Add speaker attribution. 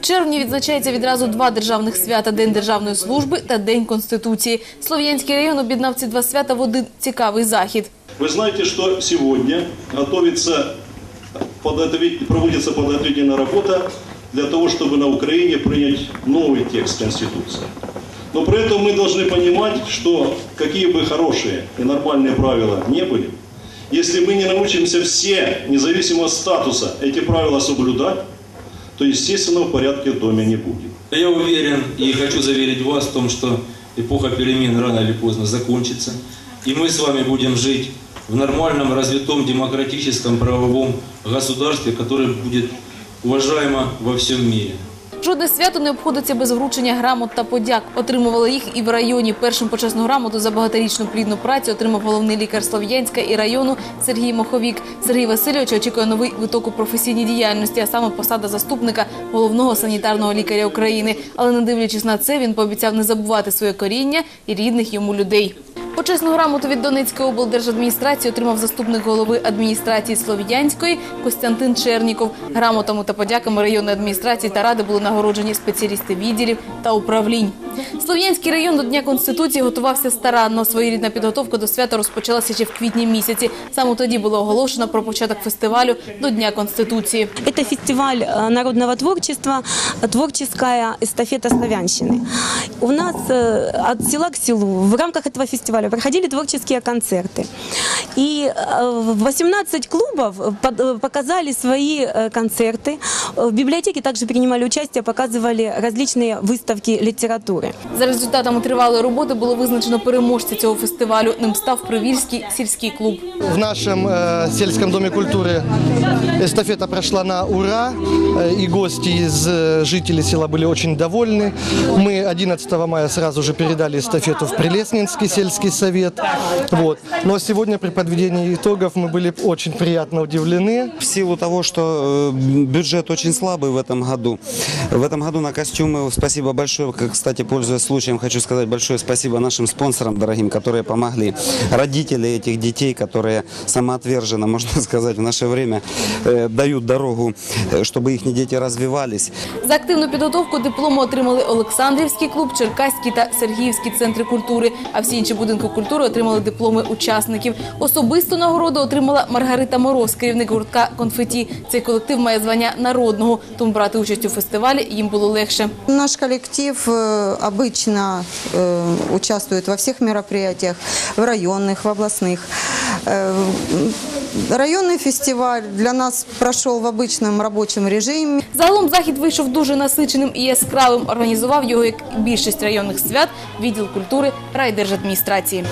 Speaker 1: В червні відзначається відразу два державних свята – День державної служби та День Конституції. Слов'янський район об'єднав ці два свята в один цікавий захід.
Speaker 2: Вы знаете, что сегодня готовится, подготовить- проводится подготовительная работа для того, чтобы на Украине принять новый текст Конституции. Но при этом мы должны понимать, что какие бы хорошие и нормальные правила не были, если мы не научимся все, независимо от статуса, эти правила соблюдать, то естественного порядка в доме не будет.
Speaker 3: Я уверен и хочу заверить вас в том, что эпоха перемен рано или поздно закончится, и мы с вами будем жить в нормальном, развитом, демократическом, правовом государстве, которое будет уважаемо во всем мире.
Speaker 1: Жодне свято не обходиться без вручення грамот та подяк. Отримували їх і в районі. Першим почесну грамоту за багаторічну плідну працю отримав головний лікар Слов'янська і району Сергій Моховік. Сергій Васильович очікує новий виток у професійній діяльності, а саме посада заступника головного санітарного лікаря України. Але не дивлячись на це, він пообіцяв не забувати своє коріння і рідних йому людей. Почесну грамоту від Донецької облдержадміністрації отримав заступник голови адміністрації Слов'янської Костянтин Черніков. Грамотами та подяками районної адміністрації та ради були нагороджені спеціалісти відділів та управлінь. Слов'янський район до Дня Конституції готувався старанно. Своєрідна підготовка до свята розпочалася ще в квітні місяці. Саме тоді було оголошено про початок фестивалю до Дня Конституції.
Speaker 4: Это фестиваль э, народного творчества, э, творческая эстафета славянщины. У нас э, от села к селу в рамках этого фестиваля проходили творческие концерты. И э, 18 клубов под- э, показали свои э, концерты. Э, В библиотеке также принимали участие, показывали различные выставки литературы.
Speaker 1: За результатами тривалої роботи було визначено переможця цього фестивалю. Ним став Привільський сільський клуб.
Speaker 5: В нашем э, сельском доме культуры эстафета прошла на ура, э, и гости из э, жителей села были очень довольны. Мы 11 мая сразу же передали эстафету в Прелеснинский сельский совет. Вот. Но сегодня при подведении итогов мы были очень приятно удивлены.
Speaker 6: В силу того, что э, бюджет очень слабый в этом году, в этом году на костюмы спасибо большое, как, кстати, пользуясь случаем, хочу сказать большое спасибо нашим спонсорам дорогим, которые помогли, родители этих детей, которые самоотверженно, можно сказать, в наше время э, дают дорогу, э, чтобы их дети развивались.
Speaker 1: За активну підготовку дипломи отримали Олександрівський клуб, Черкаський та Сергіївський центри культури. А всі інші будинки культури отримали дипломи учасників. Особисту нагороду отримала Маргарита Мороз, керівник гуртка «Конфеті». Цей колектив має звання народного, тому брати участь у фестивалі їм було легше.
Speaker 7: Наш коллектив э, обычно э, участвует во всех мероприятиях, в районных, в областных. Э, м, Районный фестиваль для нас прошел в обычном рабочем режиме.
Speaker 1: Загалом захід вийшов дуже насиченим і яскравим. Організував його, як і більшість районних свят, відділ культури райдержадміністрації.